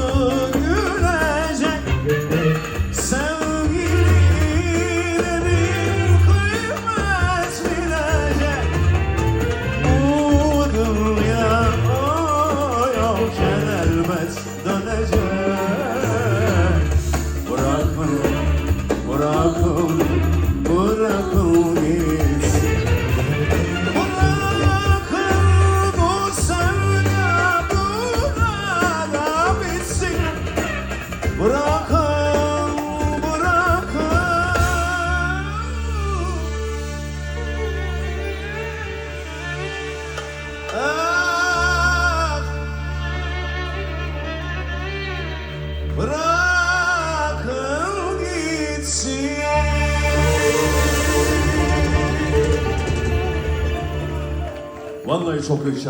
Lord. Bırakın, bırakın ah. Bırakın gitsin Vallahi çok büyük şarkı.